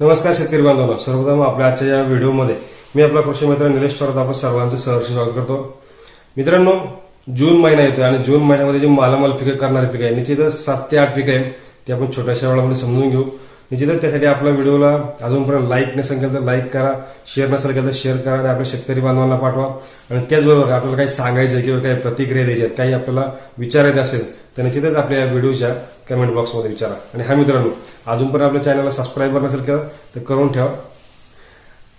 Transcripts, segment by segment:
नमस्कार शेतकरी बांधवांनो सर्वप्रथम आपल्या आजच्या या व्हिडिओमध्ये मी आपला कृषी मित्र निलेश थोरात आपण सर्वांचं सहर्ष स्वागत करतो. मित्रांनो जून महिना येतोय आणि जून महिन्यामध्ये जे मालामाल पिकं करणारे पिकं आहे निश्चितच सात ते आठ पिकं आहे ते आपण छोट्याशा वेळामध्ये समजून घेऊ. निश्चितच त्यासाठी आपल्या व्हिडिओला अजूनपर्यंत लाईक नसेल केलं तर लाईक करा शेअर नसेल केलं तर शेअर करा आणि आपल्या शेतकरी बांधवांना पाठवा. आणि त्याचबरोबर आपल्याला काही सांगायचं किंवा काही प्रतिक्रिया द्यायच्या आहेत काही आपल्याला विचारायचं असेल तर निश्चितच आपल्या या व्हिडिओच्या कमेंट बॉक्समध्ये विचारा. आणि हा मित्रांनो अजून पण आपल्या चॅनलला सबस्क्राईब नसेल केलं तर करून ठेवा.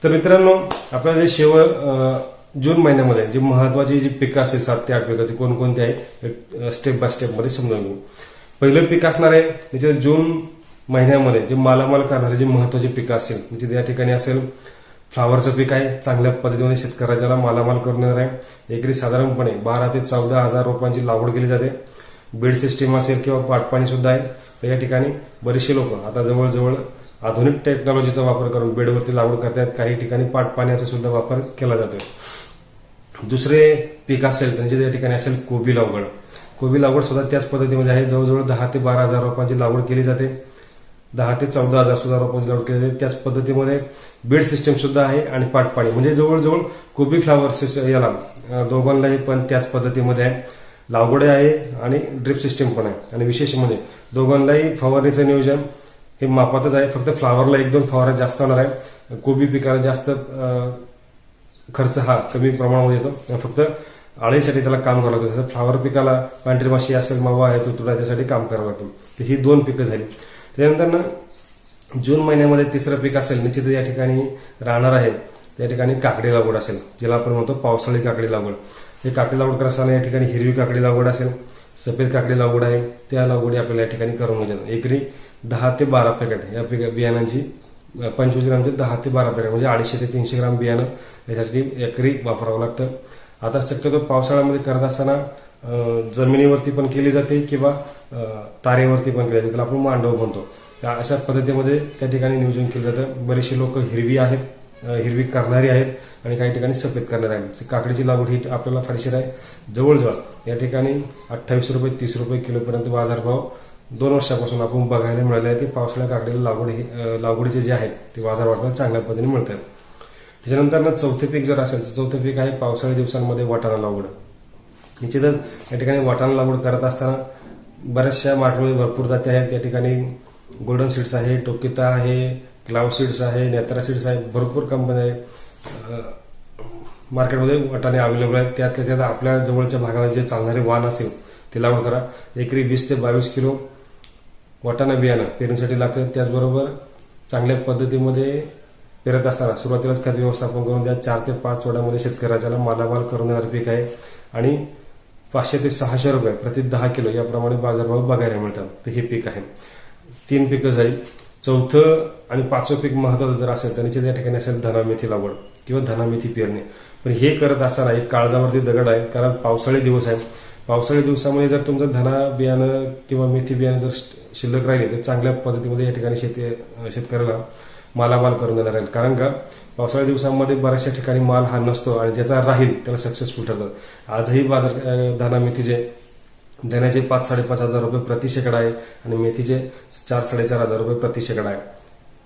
तर मित्रांनो आपल्या जे शेवळ जून महिन्यामध्ये जी महत्वाची जी पिकं असेल सात ते आठ पिकं ती कोणकोणती आहेत स्टेप बाय स्टेपमध्ये समजून समजावून घेऊ. पहिलं पीक असणार आहे त्याच्या जून महिन्यामध्ये जे मालामाल करणारे जे महत्वाची पिकं असेल म्हणजे या ठिकाणी असेल फ्लावरचं पीक आहे चांगल्या पद्धतीने शेतकऱ्याला मालामाल करून येणार आहे. एकरी साधारणपणे बारा ते चौदा हजार रोपांची लागवड केली जाते. बेड सिस्टीम असेल किंवा पाटपाणीसुद्धा आहे तर या ठिकाणी बरेचसे लोक आता जवळजवळ आधुनिक टेक्नॉलॉजीचा वापर करून बेडवरती लागवड करतात काही ठिकाणी पाटपाण्याचा सुद्धा वापर केला जातो. दुसरे पीक असेल म्हणजे त्यांचे त्या ठिकाणी असेल कोबी लागवड. कोबी लागवड सुद्धा त्याच पद्धतीमध्ये आहे जवळजवळ दहा ते बारा हजार रोपांची लागवड केली जाते. दहा ते चौदा हजार सुद्धा रोपांची लागवड केली जाते. त्याच पद्धतीमध्ये बेड सिस्टम सुद्धा आहे आणि पाटपाणी म्हणजे जवळजवळ कोबी फ्लावर याला दोघांनाही पण त्याच पद्धतीमध्ये आहे. लागवड आहे आणि ड्रिप सिस्टीम पण आहे. आणि विशेष म्हणजे दोघांनाही फवारणीचं नियोजन हे मापातच आहे. फक्त फ्लावरला एक दोन फवारा जास्त होणार आहे कोबी पिकाला जास्त खर्च हा कमी प्रमाणामध्ये येतो. फक्त आळीसाठी त्याला काम करावं लागतं. जसं फ्लावर पिकाला पांढरी माशी असेल मावा आहे तो तुला त्यासाठी काम करावं लागतं. तर ही दोन पिकं झाली. त्यानंतर ना जून महिन्यामध्ये तिसरं पीक असेल निश्चित या ठिकाणी राहणार आहे. त्या ठिकाणी काकडी लागवड असेल ज्याला आपण म्हणतो पावसाळी काकडी लागवड. हे काकडी लागवड करत या ठिकाणी हिरवी काकडी लागवड असेल सफेद काकडी लागवड आहे त्या लागवडी आपल्याला या ठिकाणी करून घ्यायच्या एकरी दहा ते बारा पॅकेट या पिका बियाणांची पंचवीस ग्रामचे दहा ते बारा पॅकेट म्हणजे अडीचशे ते तीनशे ग्राम बियाणं याच्यासाठी एकरी वापरावं लागतं. आता शक्यतो पावसाळ्यामध्ये करत असताना जमिनीवरती पण केली जाते किंवा तारेवरती पण केली जाते. त्याला आपण मांडव म्हणतो. त्या अशा पद्धतीमध्ये त्या ठिकाणी नियोजन केलं जातं. बरेचसे लोक हिरवी आहेत हिरवी करणारी आहेत आणि काही ठिकाणी सफेद करणारे आहेत. ती काकडीची लागवड ही आपल्याला फारशीर आहे जवळजवळ या ठिकाणी अठ्ठावीस रुपये तीस रुपये किलोपर्यंत बाजारभाव दोन वर्षापासून आपण बघायला मिळाले आहे. की पावसाळ्या काकडीला लागवड हे लागवडीचे जे आहेत ते बाजारभावाला चांगल्या पद्धतीने मिळतात. त्याच्यानंतर ना चौथे पीक जर असेल तर चौथे पीक आहे पावसाळी दिवसांमध्ये वाटाणा लागवड. निश्चितच या ठिकाणी वाटाणा लागवड करत असताना बऱ्याचशा मार्केटमध्ये भरपूर जाती आहेत. त्या ठिकाणी गोल्डन सीड्स आहे टोकिता आहे क्लाउड सीड्स आहे नेत्रा सीड्स आहे भरपूर कंपन्या आहे. मार्केटमध्ये वाटाणे अवेलेबल आहेत. त्यातल्या त्यात आपल्या जवळच्या भागामध्ये जे चालणारे वाण असेल ते लागवड करा. एकरी वीस ते बावीस किलो वाटाणा बियाणं पेरणीसाठी लागतं. त्याचबरोबर चांगल्या पद्धतीमध्ये पेरत असताना सुरुवातीलाच खत व्यवस्थापन करून द्या. चार ते पाच तोड्यामध्ये शेतकऱ्याच्याला मालामाल करून देणारं पीक आहे. आणि पाचशे ते सहाशे रुपये प्रति दहा किलो याप्रमाणे बाजारभाव बघायला मिळतात. तर हे पीक आहे. तीन पिकं जाईल. चौथं आणि पाचवं पीक महत्वाचं जर असेल तर निश्चित या ठिकाणी असेल धनामेथी लागवड किंवा धनामेथी पेरणे. पण हे करत असताना एक काळजावरती दगड आहे कारण पावसाळी दिवस आहे. पावसाळी दिवसामध्ये जर तुमचं धना बियाणं किंवा मेथी बियाणं जर शिल्लक राहिले तर चांगल्या पद्धतीमध्ये या ठिकाणी शेती शेतकऱ्याला मालामाल करून देणार आहे. कारण का? पावसाळ्या दिवसांमध्ये बऱ्याचशा ठिकाणी माल हा नसतो आणि ज्याचा राहील त्याला सक्सेसफुल ठरतात आजही बाजार धना मेथीचे धण्याचे पाच साडेपाच हजार रुपये प्रति शेकडा आहे आणि मेथीचे चार साडेचार हजार रुपये प्रति शेकडा आहे.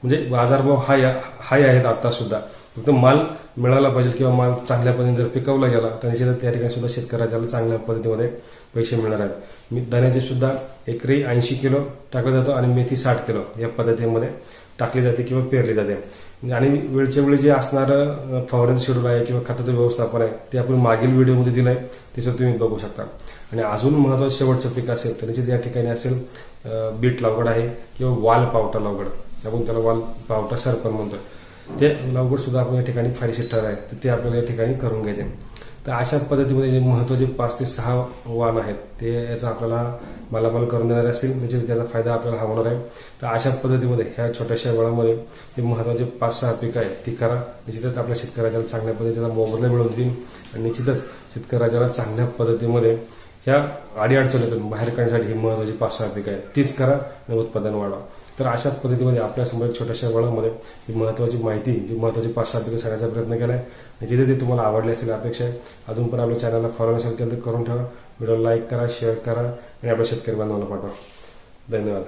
म्हणजे बाजारभाव हाय हाय आहेत आता सुद्धा. फक्त माल मिळाला पाहिजे किंवा माल चांगल्या पद्धतीने जर पिकवला गेला तर निश्चितच त्या ठिकाणी सुद्धा शेतकऱ्याला चांगल्या पद्धतीमध्ये पैसे मिळणार आहेत. मी धण्याचे सुद्धा एकरी ऐंशी किलो टाकला जातो आणि मेथी साठ किलो या पद्धतीमध्ये टाकली जाते किंवा पेरली जाते. आणि वेळच्या वेळी जे असणारं फवारण शेड्यूल आहे किंवा खताचं व्यवस्थापन आहे ते आपण मागील व्हिडिओमध्ये दिलं आहे त्याचं तुम्ही बघू शकता. आणि अजून महत्वाचं शेवटचं पीक असेल तर निश्चित या ठिकाणी असेल बीट लावगड आहे किंवा वाल पावटा लागवड आपण त्याला वाल पावटा सरपण म्हणतो. ते लागवड सुद्धा आपण या ठिकाणी फायदेशीर ठर आहे. तर ते आपल्याला या ठिकाणी करून घ्यायचे. तर अशा पद्धतीमध्ये जे महत्त्वाचे पाच ते सहा वाण आहेत ते याचा आपल्याला मालामाल करून देणार असेल निश्चित त्याचा फायदा आपल्याला हा होणार आहे. तर अशा पद्धतीमध्ये ह्या छोट्याशा वेळामध्ये जे महत्त्वाचे पाच सहा पिकं आहेत ती करा. निश्चितच आपल्या शेतकऱ्याच्या चांगल्या पद्धतीचा मोबदला मिळवून देईल आणि निश्चितच शेतकऱ्याच्या चांगल्या पद्धतीमध्ये ह्या अडीअडचणीतून बाहेर काढण्यासाठी ही महत्वाची पाच सहा पिकं आहेत. तीच करा आणि उत्पादन वाढवा. तर अशा पद्धतीमध्ये आपल्यासमोर एक छोट्याशा वळामध्ये ही महत्वाची माहिती जी महत्वाची पाच सहा पिकं सांगण्याचा प्रयत्न केला आहे आणि जिथे ते तुम्हाला आवडले असेल अपेक्षा आहे अजून पण आपल्या चॅनलला फॉलो नसेल केलं तर करून ठेवा. व्हिडिओ लाईक करा शेअर करा आणि आपल्या शेतकरी बांधवांना पाठवा. धन्यवाद.